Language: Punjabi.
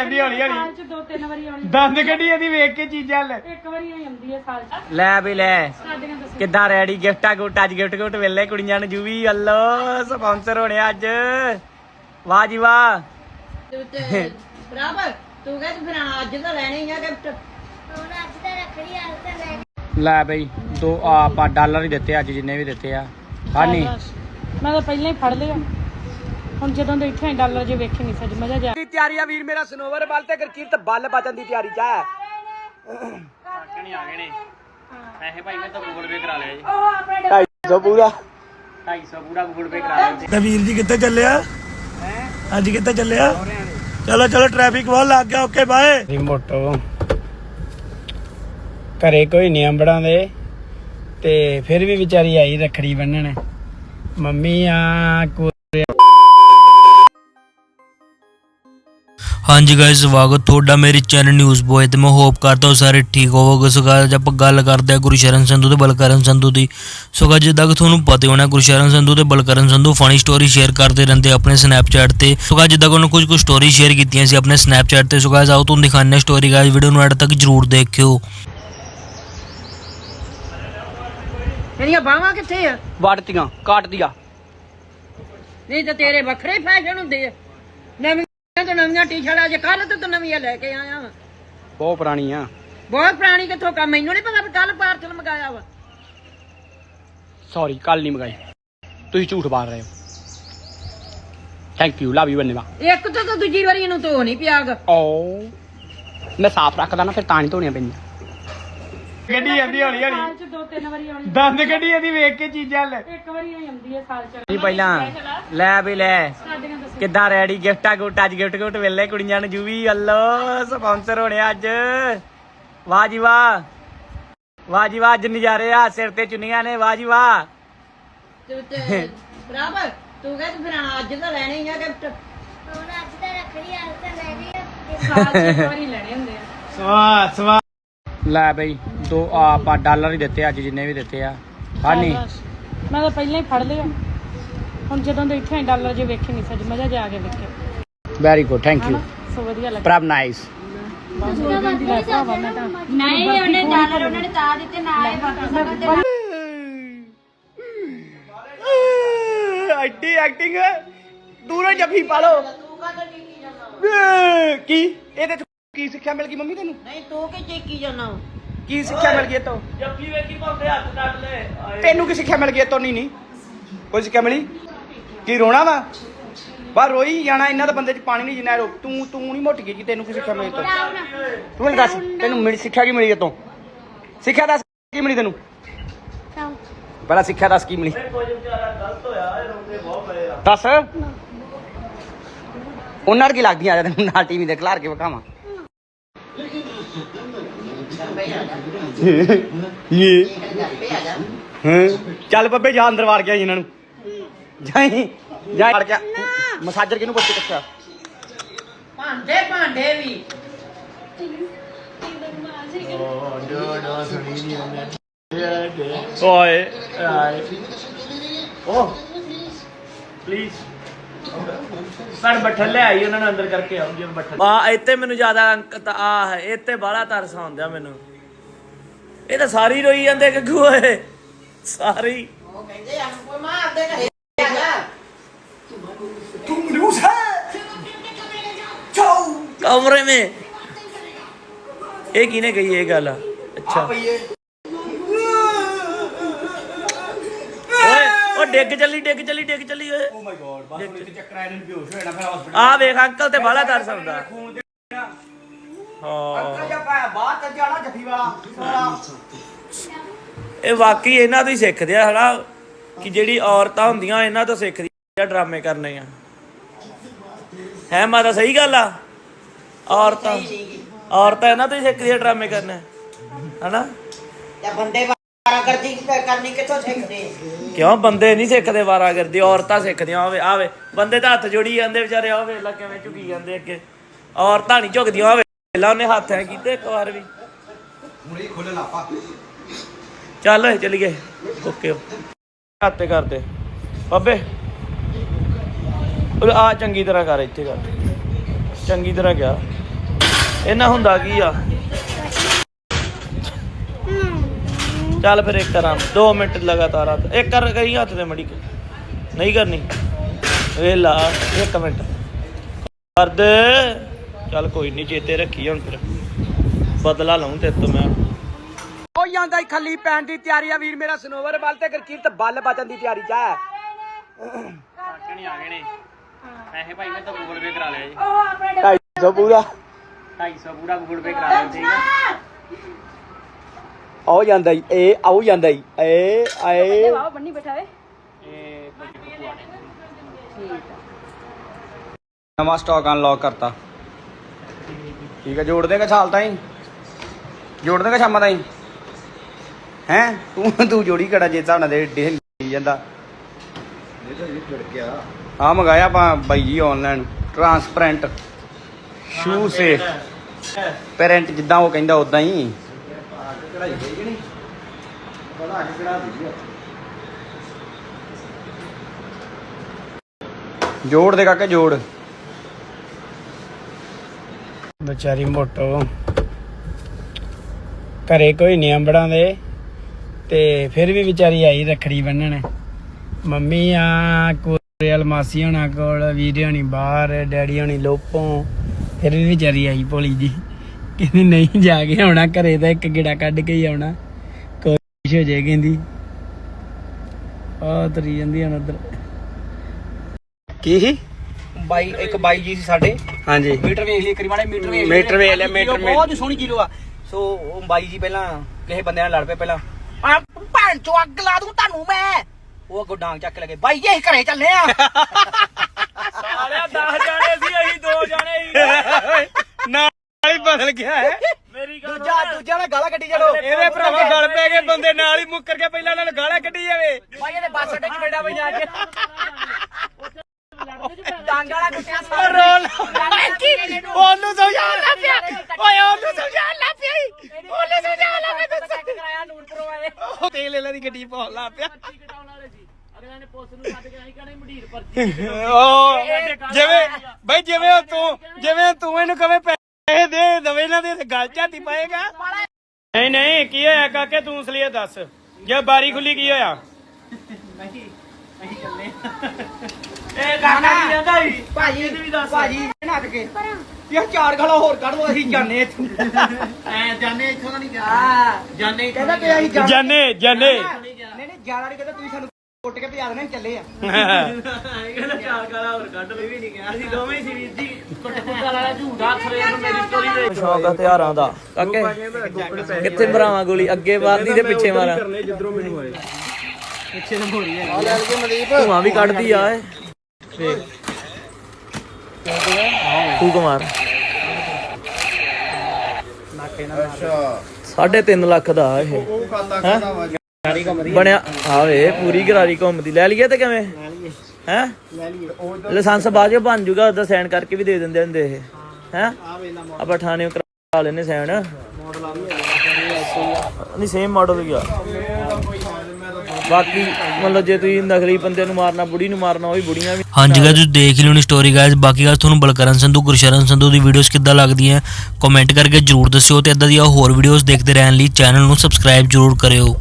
ਕਹਿੰਦੀ ਹੌਲੀ ਹੌਲੀ। ਸਾਲ ਚ ਦੋ ਤਿੰਨ ਵਾਰੀ ਆਉਣੀ। ਦੰਦ ਕੱਢੀ ਇਹਦੀ ਵੇਖ ਕੇ ਚੀਜ਼ਾਂ ਲੈ। ਇੱਕ ਵਾਰੀ ਹੀ ਆਉਂਦੀ ਹੈ ਸਾਲ ਚ। ਲੈ ਵੀ ਲੈ। ਸਾਡੀਆਂ ਦੱਸੋ। ਕਿੱਦਾਂ ਰੈਡੀ ਗਿਫਟਾ ਗੁੱਟ ਅੱਜ ਗਿਫਟ ਗੁੱਟ ਵੇਲੇ ਕੁੜੀਆਂ ਨੂੰ ਜੂਵੀ ਅੱਲੋ ਸਪਾਂਸਰ ਹੋਣੇ ਅੱਜ। ਵਾਹ ਜੀ ਵਾਹ। ਬਰਾਬਰ ਤੂੰ ਕਹਿੰਦਾ ਫਿਰ ਅੱਜ ਤਾਂ ਲੈਣੇ ਹੀ ਆ ਗਿਫਟ ਲੈ ਬਈ ਦੋ ਆਪਾਂ ਡਾਲਰ ਹੀ ਦਿੱਤੇ ਅੱਜ ਜਿੰਨੇ ਵੀ ਦਿੱਤੇ ਆ। ਹਾਨੀ ਮੈਂ ਤਾਂ ਪਹਿਲਾਂ ਹੀ ਫੜ ਲਿਆ ਹੁਣ ਜਦੋਂ ਦੇ ਇੱਥੇ ਡਾਲਰ ਜੇ ਵੇਖੇ ਨਹੀਂ ਸੱਜ ਮਜ਼ਾ ਜਾ ਦੀ ਤਿਆਰੀ ਆ ਵੀਰ ਮੇਰਾ ਸਨੋਵਰ ਬਲ ਤੇ ਕਰਕੀਰਤ ਬੱਲ ਬਚਨ ਦੀ ਤਿਆਰੀ ਚ ਹੈ ਕਾਕਣੀ ਆ ਗਏ ਨੇ। ਪੈਸੇ ਭਾਈ ਮੈਂ ਤਾਂ ਗੂਗਲ ਪੇ ਕਰਾ ਲਿਆ ਜੀ। 250 ਪੂਰਾ। 250 ਪੂਰਾ ਗੂਗਲ ਪੇ ਕਰਾ ਲਿਆ ਤੇ ਵੀਰ ਜੀ ਕਿੱਥੇ ਚੱਲਿਆ? ਅੱਜ ਕਿੱਥੇ ਚੱਲਿਆ? ਚਲੋ ਚਲੋ ਟ੍ਰੈਫਿਕ ਬਹੁਤ ਲੱਗ ਗਿਆ ਓਕੇ ਬਾਏ ਰਿਮੋਟੋ ਘਰੇ ਕੋਈ ਨਹੀਂ ਅੰਬੜਾਂ ਦੇ। ਤੇ ਫਿਰ ਵੀ ਵਿਚਾਰੀ ਆਈ ਰਖੜੀ ਬੰਨਣ। ਮੰਮੀ ਆ ਕੋ ਹਾਂਜੀ ਗਾਇਸ ਸਵਾਗਤ ਤੁਹਾਡਾ ਮੇਰੇ ਚੈਨਲ ਨਿਊਜ਼ ਬੋਏ ਤੇ ਮੈਂ ਹੋਪ ਕਰਦਾ ਹਾਂ ਸਾਰੇ ਠੀਕ ਹੋਵੋਗੇ। ਸੋ guys, ਆਪਾਂ ਗੱਲ ਕਰਦੇ ਹਾਂ ਗੁਰਸ਼ਰਨ ਸੰਧੂ ਤੇ ਬਲਕਰਨ ਸੰਧੂ ਦੀ। ਸੋ guys, ਜਿੱਦਾਂ ਕਿ ਤੁਹਾਨੂੰ ਪਤਾ ਹੀ ਹੋਣਾ ਗੁਰਸ਼ਰਨ ਸੰਧੂ ਤੇ Balkaran Sandhu funny story share ਕਰਦੇ ਰਹਿੰਦੇ ਆਪਣੇ ਸਨੈਪਚੈਟ ਤੇ। ਸੋ guys, ਜਿੱਦਾਂ ਕਿ ਉਹਨਾਂ ਕੁਝ ਕੁ ਸਟੋਰੀ ਸ਼ੇਅਰ ਕੀਤੀਆਂ ਸੀ ਆਪਣੇ ਸਨੈਪਚੈਟ ਤੇ। ਸੋ guys, ਆਓ ਤੁਹਾਨੂੰ ਦਿਖਾਉਂਦੇ ਹਾਂ ਸਟੋਰੀ ਗਾਇਸ ਵੀਡੀਓ ਨੂੰ ਐਡ ਤੱਕ ਜਰੂਰ ਦੇਖਿਓ। ਤੇਰੀਆਂ ਬਾਹਾਂ ਕਿੱਥੇ ਆ? ਵੜਤੀਆਂ ਕਾਟਦੀਆਂ ਨਹੀਂ ਤਾਂ ਤੇਰੇ ਵੱਖਰੇ ਫੈਸ਼ਨ ਹੁੰਦੇ ਆ। ਨਵੀਆਂ ਤੋਂ ਨਵੀਆਂ ਟੀ-ਸ਼ਰਟਾਂ ਅੱਜ ਕੱਲ ਤੋਂ ਤਾਂ ਨਵੀਆਂ ਲੈ ਕੇ ਆਇਆ ਵਾ। ਬਹੁਤ ਪੁਰਾਣੀ ਆ ਬਹੁਤ ਪੁਰਾਣੀ ਕਿੱਥੋਂ ਕੰਮ ਮੈਨੂੰ ਨਹੀਂ ਪਤਾ ਵੀ ਕੱਲ ਪਾਰਸਲ ਮੰਗਾਇਆ ਵਾ। ਸੌਰੀ ਕੱਲ ਨਹੀਂ ਮਗਾਈ ਤੁਸੀਂ ਝੂਠ ਮਾਰ ਰਹੇ ਹੋ। ਥੈਂਕ ਯੂ ਲਵ ਯੂ ਬੰਨੇਵਾ ਇੱਕ ਤੋਂ ਤਾਂ ਦੂਜੀ ਵਾਰੀ ਇਹਨੂੰ ਧੋ ਨਹੀਂ ਪਿਆਗਾ। ਓ ਮੈਂ ਸਾਫ਼ ਰੱਖਦਾ ਨਾ ਫਿਰ ਤਾਂ ਨਹੀਂ ਧੋਣੀਆਂ ਪੈਂਦੀਆਂ। ਗੱਡੀ ਆਂਦੀ ਹੌਲੀ ਹੌਲੀ। ਸਾਲ ਚ ਦੋ ਤਿੰਨ ਵਾਰੀ ਆਉਣੀ। ਦੰਦ ਕੱਢੀ ਇਹਦੀ ਵੇਖ ਕੇ ਚੀਜ਼ਾਂ ਲੈ ਇੱਕ ਵਾਰੀ ਹੀ ਆਉਂਦੀ ਹੈ ਸਾਲ ਚ। ਜੀ ਪਹਿਲਾਂ ਲੈ ਵੀ ਲੈ। ਸਾਡੀਆਂ ਦੱਸੋ ਕਿੱਦਾਂ ਰੈਡੀ ਗਿਫਟਾ ਗੁੱਟ ਅੱਜ ਗਿਫਟ ਗੁੱਟ ਵੇਲੇ ਕੁੜੀਆਂ ਨੂੰ ਜੂਵੀ ਅੱਲੋ ਸਪਾਂਸਰ ਹੋਣੇ ਅੱਜ। ਵਾਹ ਜੀ ਵਾਹ। ਵਾਹ ਜੀ ਵਾਹ ਅੱਜ ਨਜ਼ਾਰੇ ਆ ਸਿਰ ਤੇ ਚੁੰਨੀਆਂ ਨੇ ਵਾਹ ਜੀ ਵਾਹ। ਬਰਾਬਰ। ਤੂੰ ਕਹਿੰਦਾ ਫਿਰ ਅੱਜ ਤਾਂ ਲੈਣੇ ਹੀ ਆ ਗਿਫਟ। ਸਾਲ ਚ ਇੱਕ ਵਾਰੀ ਲੈਣੇ ਹੁੰਦੇ ਆ। ਸਵਾ ਸਵਾ ਲੈ ਬਈ। ਦੋ ਆਪਾਂ ਡਾਲਰ ਹੀ ਦਿੱਤੇ ਅੱਜ ਜਿੰਨੇ ਵੀ ਦਿੱਤੇ ਆ। ਹਾਨੀ ਮੈਂ ਤਾਂ ਪਹਿਲਾਂ ਹੀ ਫੜ ਲਿਆ। ਹੁਣ ਜਦੋਂ ਦੇ ਇੱਥੇ ਡਾਲਰ ਜੇ ਵੇਖੇ ਨਹੀਂ ਸੱਜ ਮਜ਼ਾ ਜਾ ਕੇ ਵੇਖੇ very good thank you so ਵਧੀਆ ਲੱਗਾ। ਪ੍ਰਭ ਨਾਈਸ। ਨਹੀਂ ਉਹਨੇ ਡਾਲਰ ਉਹਨੇ ਤਾਂ ਦਿੱਤੇ ਨਾ ਆਏ ਬਾਕੀ ਐਡੀ ਐਕਟਿੰਗ ਦੂਰੋਂ ਜੱਫੀ ਪਾ ਲੋ ਕੀ? ਇਹਦੇ ਚ ਕੀ ਸਿੱਖਿਆ ਮਿਲ ਗਈ ਮੰਮੀ ਤੈਨੂੰ? ਨਹੀਂ ਤੂੰ ਕਿ ਚੇਕੀ ਜਾਣਾ ਕੀ ਸਿੱਖਿਆ ਮਿਲ ਗਈ ਇਹ ਤੋਂ? ਜੱਫੀ ਵੇਖੀ ਪਾਉਂਦੇ ਹੱਥ ਕੱਢ ਲੈ ਤੈਨੂੰ ਕੀ ਸਿੱਖਿਆ ਮਿਲ ਗਈ ਇਹ ਤੋਂ? ਨਹੀਂ ਨਹੀਂ। ਕੋਈ ਸਿੱਖਿਆ ਮਿਲੀ? ਕੀ ਰੋਣਾ ਵਾ? ਬਾ ਰੋਈ ਜਾਣਾ, ਇਹਨਾਂ ਦਾ ਬੰਦੇ ਚ ਪਾਣੀ ਨਹੀਂ ਜਿੰਨਾ ਰੋਕ ਤੂੰ ਤੂੰ ਨਹੀਂ ਮੋਟ ਗਈ ਤੈਨੂੰ ਕੀ ਸਿੱਖਿਆ ਮਿਲੀ ਤੋਂ? ਤੂੰ ਮੈਨੂੰ ਦੱਸ, ਤੈਨੂੰ ਮਿਲੀ ਸਿੱਖਿਆ ਕੀ ਮਿਲੀ ਇਹ ਤੋਂ? ਸਿੱਖਿਆ ਦੱਸ, ਕੀ ਮਿਲੀ ਤੈਨੂੰ? ਪਹਿਲਾਂ ਸਿੱਖਿਆ ਦੱਸ, ਕੀ ਮਿਲੀ? ਕੁਝ ਵਿਚਾਰਾ ਗਲਤ ਹੋਇਆ ਇਹ ਰੋਂਦੇ ਬਹੁਤ ਪਏ ਆ ਦੱਸ। ਉਹਨਾਂ ਨਾਲ ਕੀ ਲੱਗਦੀਆਂ ਆ ਤੈਨੂੰ ਨਾਲ ਟੀਵੀ ਦੇ ਖਿਲਾਰ ਕੇ ਵਿਖਾਵਾਂ। ਇਹ ਹਾਂ। ਚੱਲ ਬੱਬੇ ਜਾ ਅੰਦਰ ਵਾੜ ਗਿਆ ਇਹਨਾਂ ਨੂੰ। ਜਾਈ ਜਾ ਵੜ ਗਿਆ ਮਸਾਜਰ ਕਿਹਨੂੰ ਪੁੱਛ ਕੇ ਦੱਸਿਆ ਭਾਂਡੇ ਭਾਂਡੇ ਵੀ। ਓਏ। ਆਏ ਓ। ਪਲੀਜ਼ ਸੜ ਬੱਠਲ ਲੈ ਆਈ ਉਹਨਾਂ ਨੂੰ ਅੰਦਰ ਕਰਕੇ ਆਓ ਜੀ ਬੱਠਲ। ਆ ਇੱਥੇ ਮੈਨੂੰ ਜ਼ਿਆਦਾ ਆ ਹੈ ਇੱਥੇ ਬਾਹਲਾ ਤਰਸ ਆਉਂਦਾ ਮੈਨੂੰ। ਇਹ ਤਾਂ ਸਾਰੀ ਰੋਈ ਜਾਂਦੇ ਗੱਗੂ ਓਏ ਸਾਰੀ। ਉਹ ਕਹਿੰਦੇ ਆ ਕੋਈ ਮਾਂ ਆਪਦੇ ਘਰੇ। ਆ ਕਮਰੇ ਮੇ। ਇਹ ਕਿਨੇ ਕਹੀ ਇਹ ਗੱਲ? ਅੱਛਾ। ਓਏ ਉਹ ਡਿੱਗ ਚੱਲੀ ਡਿੱਗ ਚੱਲੀ ਡਿੱਗ ਚੱਲੀ ਓਏ। ਓ ਮਾਈ ਗॉड ਬਸ ਹੁਣ ਇੱਥੇ ਚੱਕਰ ਆਇਆ ਇਹਨੂੰ ਬੇਹੋਸ਼ ਹੋਇਆ ਨਾ ਫਿਰ ਹਸਪੀਟਲ ਆ ਵੇਖ ਅੰਕਲ ਤੇ ਬਾਹਲਾ ਤਰਸ ਆਉਂਦਾ। ਹਾਂ। ਜਾਣਾ ਜੱਫੀ ਵਾਲਾ ਸਾਲਾ ਇਹ ਵਾਕਈ ਇਹਨਾਂ ਤੋਂ ਹੀ ਸਿੱਖਦੇ ਆ ਹਨਾ? ਕਿ ਜਿਹੜੀ ਔਰਤਾਂ ਹੁੰਦੀਆਂ ਇਹਨਾਂ ਤੋਂ ਸਿੱਖਦੀਆਂ ਡਰਾਮੇ ਕਰਨੇ ਆ। ਹੈ ਮਾਤਾ ਸਹੀ ਗੱਲ ਆ? ਔਰਤਾਂ ਔਰਤਾਂ ਇਹਨਾਂ ਤੋਂ ਹੀ ਸਿੱਖਦੀਆਂ ਡਰਾਮੇ ਕਰਨੇ ਹਨਾ? ਤੇ ਬੰਦੇ ਵਾਰਾ ਕਰਦੀ ਕਰਨੀ ਕਿੱਥੋਂ ਸਿੱਖਦੇ? ਕਿਉਂ? ਬੰਦੇ ਨਹੀਂ ਸਿੱਖਦੇ ਵਾਰਾਗਰਦੀ ਔਰਤਾਂ ਸਿੱਖਦੀਆਂ ਆਵੇ ਆਵੇ। ਬੰਦੇ ਤਾਂ ਹੱਥ ਜੋੜੀ ਜਾਂਦੇ ਵਿਚਾਰੇ ਆਵੇ ਵੇਲਾ ਕਿਵੇਂ ਝੁਕੀ ਜਾਂਦੇ ਅੱਗੇ। ਔਰਤਾਂ ਨਹੀਂ ਝੁਕਦੀਆਂ ਆਵੇ ਵੇਲਾ ਉਹਨੇ ਹੱਥ ਐ ਕੀਤੇ ਇੱਕ ਵਾਰ ਵੀ। ਮੁੜੀ ਖੋਲ ਲਾਪਾ ਚੱਲ ਓਏ ਚੱਲੀਏ ਓਕੇ। ਹੱਥੇ ਕਰਦੇ। ਬਾਬੇ ਉਹ ਆ ਚੰਗੀ ਤਰ੍ਹਾਂ ਕਰ ਇੱਥੇ ਕਰ। ਚੰਗੀ ਤਰ੍ਹਾਂ ਗਿਆ ਇਹਨਾਂ ਹੁੰਦਾ ਕੀ ਆ? ਚੱਲ ਫਿਰ ਇੱਕ ਕਰਾਂ। 2 ਮਿੰਟ ਲਗਾਤਾਰ ਹੱਥ। ਇੱਕ ਕਰ ਕਰੀ ਹੱਥ ਤੇ ਮੜੀ। ਨਹੀਂ ਕਰਨੀ। ਵੇਲਾ ਇੱਕ ਮਿੰਟ। ਕਰ ਦੇ ਚੱਲ ਕੋਈ ਨਹੀਂ ਚੇਤੇ ਰੱਖੀ ਹੁਣ ਫਿਰ। ਬਦਲਾ ਲਊਂ ਤੇ ਤੋਂ ਮੈਂ। ਹੋ ਜਾਂਦਾ ਈ ਖੱਲੀ ਪੈਣ ਦੀ ਤਿਆਰੀ ਆ ਵੀਰ ਮੇਰਾ ਸਨੋਵਰ ਵੱਲ ਤੇ ਗਰਕੀਰਤ ਬੱਲ ਬਚਣ ਦੀ ਤਿਆਰੀ ਚ ਹੈ ਨਹੀਂ ਆ। ਗਏ ਨੇ ਪੈਸੇ ਭਾਈ ਮੈਂ ਤਾਂ ਗੂਗਲ ਪੇ ਕਰਾ ਲਿਆ ਜੀ। 250 ਪੂਰਾ। 250 ਪੂਰਾ ਗੂਗਲ ਪੇ ਕਰਾ ਲਿਆ ਠੀਕ ਆ ਆਉ ਜਾਂਦਾ ਈ ਏ ਆਉ ਜਾਂਦਾ ਈ ਏ ਆਏ ਬੰਨੀ ਬੈਠਾ ਵੇ। ਇਹ ਨਵਾਂ ਸਟਾਕ ਅਨਲੌਕ ਕਰਤਾ। ਠੀਕ ਹੈ ਜੋੜ ਦੇਗਾ ਛਾਲ ਤਾਈ। ਜੋੜ ਦੇਗਾ ਸ਼ਾਮਾਂ ਤਾਈ। ਹੈ? ਤੂੰ ਤੂੰ ਜੋੜੀ ਕੜਾ ਜੇ ਹਿਸਾਬ ਨਾਲ ਦੇ ਡੇ ਜਾਂਦਾ। ਆ ਮੰਗਾਇਆ ਆਪਾਂ ਬਾਈ ਜੀ ਆਨਲਾਈਨ ਟਰਾਂਸਪਰੈਂਟ ਸ਼ੂ ਸੇ ਪੈਰੈਂਟ ਜਿੱਦਾਂ ਉਹ ਕਹਿੰਦਾ ਉਦਾਂ ਹੀ। ਜੋੜ ਦੇ ਕਾਕੇ ਜੋੜ। ਵਿਚਾਰੀ ਮੋਟੋ। ਘਰੇ ਕੋਈ ਨਹੀਂ ਅੰਬੜਾਂ ਦੇ। ਤੇ ਫਿਰ ਵੀ ਵਿਚਾਰੀ ਆਈ ਰਖੜੀ ਬੰਨਣ। ਮੰਮੀ ਆ ਕੋਰੀਅਲ ਮਾਸੀ ਹੋਣਾ ਕੋਲ, ਵੀਰੇ ਹੋਣੀ ਬਾਹਰ, ਡੈਡੀ ਹੋਣੀ ਲੋਪੋਂ। ਫਿਰ ਵੀ ਵਿਚਾਰੀ ਆਈ ਭੋਲੀ ਜੀ। ਕਹਿੰਦੀ ਨਹੀਂ ਜਾ ਕੇ ਆਉਣਾ, ਘਰੇ ਤਾਂ ਇੱਕ ਗਿੜਾ ਕੱਢ ਕੇ ਹੀ ਆਉਣਾ। ਕੋਸ਼ਿਸ਼ ਹੋ ਜਾਏ ਕਹਿੰਦੀ। ਆ ਤਰੀ ਜਾਂਦੀ ਹੁਣ ਉਧਰ। ਕੀ ਬਾਈ ਇੱਕ ਬਾਈ ਜੀ ਸੀ ਸਾਡੇ। ਹਾਂਜੀ। ਮੀਟਰ ਵੇਖ ਲਈ ਕਰੀ ਮਾੜੇ ਮੀਟਰ ਵੇਖ ਮੀਟਰ ਵੇਖ ਲਿਆ ਮੀਟਰ ਬਹੁਤ ਸੋਹਣੀ ਜੀਰੋ ਆ ਸੋ ਉਹ ਬਾਈ ਜੀ ਪਹਿਲਾਂ ਕਿਸੇ ਬੰਦੇ ਨਾਲ ਲੜ ਪਏ ਪਹਿਲਾਂ। ਆ ਭੈਣ ਚੋ ਅੱਗ ਲਾ ਦੂੰ ਤੁਹਾਨੂੰ ਮੈਂ। ਉਹ ਅੱਗੋਂ ਡਾਂਗ ਚੱਕ ਲਗੇ ਬਾਈ ਜੀ ਅਸੀਂ ਘਰੇ ਚੱਲੇ ਆ। ਸਾਲਿਆ 10 ਜਾਣੇ ਸੀ ਅਸੀਂ 2 ਜਾਣੇ ਸੀ। ਨਾਲ ਹੀ ਬਦਲ ਗਿਆ ਹੈ। ਮੇਰੀ ਗੱਲ ਦੂਜਾ ਦੂਜਾ ਨਾਲ ਗਾਲਾਂ ਕੱਢੀ ਚਲੋ ਇਹਦੇ ਭਰਾਵਾ ਗਲ ਪੈ ਗਏ ਬੰਦੇ ਨਾਲ ਹੀ ਮੁੱਕਰ ਕੇ ਪਹਿਲਾਂ ਨਾਲ ਗਾਲਾਂ ਕੱਢੀ ਜਾਵੇ। ਬਾਈ ਇਹਦੇ ਬੱਸ ਅੱਡੇ ਚ ਬੈਠਾ ਬਈ ਆ ਕੇ। ਡਾਂਗ ਵਾਲਾ ਕੁੱਤਿਆ ਸਾਰਾ ਰੋਲ ਉਹਨੂੰ ਸਮਝਾਉਣ ਲੱਗ ਪਿਆ। ਓਏ ਉਹਨੂੰ ਸਮਝਾਉਣ ਲੱਗ ਪਿਆ ਈ। ਉਹਨੂੰ ਸਮਝਾਉਣ ਲੱਗ ਪਿਆ। ਦੱਸ ਕਰਾਇਆ ਨੂਰਪੁਰੋਂ ਆਏ ਉਹ ਤੇਲ ਇਹਨਾਂ ਦੀ ਗੱਡੀ ਪਾਉਣ ਲੱਗ ਪਿਆ। ਅਗਲੇ ਨੇ ਪੁਲਿਸ ਨੂੰ ਛੱਡ ਕੇ ਆਈ ਕਹਿੰਦੇ ਮਢੀਰ ਪਰਚੀ ਉਹ ਜਿਵੇਂ ਬਈ ਜਿਵੇਂ ਉਹ ਤੂੰ ਜਿਵੇਂ ਤੂੰ ਇਹਨੂੰ ਕਵੇਂ ਪੈਸੇ ਦੇ ਦਵੇ ਨਾ ਦੇ ਤੇ ਗੱਲ ਝਾਤੀ ਪਾਏਗਾ। ਨਹੀਂ ਨਹੀਂ ਕੀ ਹੋਇਆ ਕਾਕੇ? ਤੂੰ ਅਸਲੀਏ ਦੱਸ। ਜੇ ਬਾਰੀ ਖੁੱਲੀ ਕੀ ਹੋਇਆ? ਇਹ ਕਾਕਾ ਕੀ ਕਹਿੰਦਾ ਸੀ ਭਾਜੀ ਭਾਜੀ ਨੱਟ ਕੇ। ਯਾਰ ਚਾਰ ਗਾਲਾਂ ਹੋਰ ਕੱਢ ਦੋ ਅਸੀਂ ਜਾਣੇ ਇੱਥੋਂ। ਐ ਜਾਣੇ ਇੱਥੋਂ ਦਾ ਨਹੀਂ ਗਿਆ ਜਾਣੇ ਕਹਿੰਦਾ ਤੇ ਅਸੀਂ ਜਾਣੇ। ਜਾਣੇ। ਜਾਣੇ ਨਹੀਂ ਨਹੀਂ ਜਾਣਾ ਨਹੀਂ ਕਹਿੰਦਾ ਤੁਸੀਂ ਸਾਨੂੰ ਕੁੱਟ ਕੇ ਭਜਾ ਦੇਣਾ ਅਸੀਂ ਚੱਲੇ ਆ। ਕਹਿੰਦਾ ਚਾਰ ਗਾਲਾਂ ਹੋਰ ਕੱਢ ਲਈ ਵੀ ਨਹੀਂ ਗਿਆ। ਅਸੀਂ ਦੋਵੇਂ ਸੀ ਵੀਰ ਜੀ। ਕੁੱਟਕੁੱਟਾ ਵਾਲਾ ਝੂਠਾ ਖਰੇ ਨੂੰ ਮੇਰੀ ਸਟੋਰੀ ਦੇ ਸ਼ੌਕ ਆ ਹਥਿਆਰਾਂ ਦਾ। ਕਾਕੇ ਕਿੱਥੇ ਮਰਾਵਾਂ ਗੋਲੀ? ਅੱਗੇ ਮਾਰਦੀ ਤੇ ਪਿੱਛੇ ਮਾਰਾਂ ਜਿੱਧਰੋਂ ਮੈਨੂੰ ਆਏ। ਪਿੱਛੇ ਨੂੰ ਮੋੜੀ ਹੈ ਆ। ਲੈ ਕੇ ਮਦੀਪ ਧੂਆਂ ਵੀ ਕੱਢਦੀ ਆ ਏ ਵੇਖ ਤੂੰ ਕੁਮਾਰ। ਸਾਢੇ 3 ਲੱਖ ਦਾ ਆ ਇਹ। ਹੈਂ? ਬਣਿਆ ਆਵੇ ਪੂਰੀ ਗਰਾਰੀ ਘੁੰਮਦੀ। ਲੈ ਲਈਏ ਤੇ ਕਿਵੇਂ? ਹੈ? ਲਾਇਸੈਂਸ ਬਾਅਦ ਜੋ ਬਣ ਜੂਗਾ ਉਹਦਾ ਸਾਈਨ ਕਰਕੇ ਵੀ ਦੇ ਦਿੰਦੇ ਹੁੰਦੇ ਇਹ। ਹੈ? ਆਪਾਂ ਥਾਣੇ ਕਰਾ ਲੈਨੇ ਸਾਈਨ। ਨਹੀਂ ਸੇਮ ਮਾਡਲ ਹੀ ਆ। ਬਾਕੀ ਮਤਲਬ ਜੇ ਤੁਸੀਂ ਨਕਲੀ ਬੰਦੇ ਨੂੰ ਮਾਰਨਾ, ਬੁੜੀ ਨੂੰ ਮਾਰਨਾ, ਉਹ ਵੀ ਬੁੜੀਆਂ ਵੀ ਹਾਂਜੀ ਗਾਇਸ ਤੁਸੀਂ ਦੇਖ ਲਿਓ ਲਿਓਣੀ ਸਟੋਰੀ ਗਾਇਜ਼ ਬਾਕੀ ਗੱਲ ਤੁਹਾਨੂੰ ਬਲਕਰਨ ਸੰਧੂ, ਗੁਰਸ਼ਰਨ ਸੰਧੂ ਦੀ ਵੀਡੀਓਜ਼ ਕਿੱਦਾਂ ਲੱਗਦੀਆਂ ਕਮੈਂਟ ਕਰਕੇ ਜਰੂਰ ਦੱਸਿਓ ਤੇ ਇਦਾਂ ਦੀਆਂ ਹੋਰ ਵੀਡੀਓਜ਼ ਦੇਖਦੇ ਰਹਿਣ ਲਈ ਚੈਨਲ ਨੂੰ ਸਬਸਕ੍ਰਾਈਬ ਜਰੂਰ ਕਰਿਓ।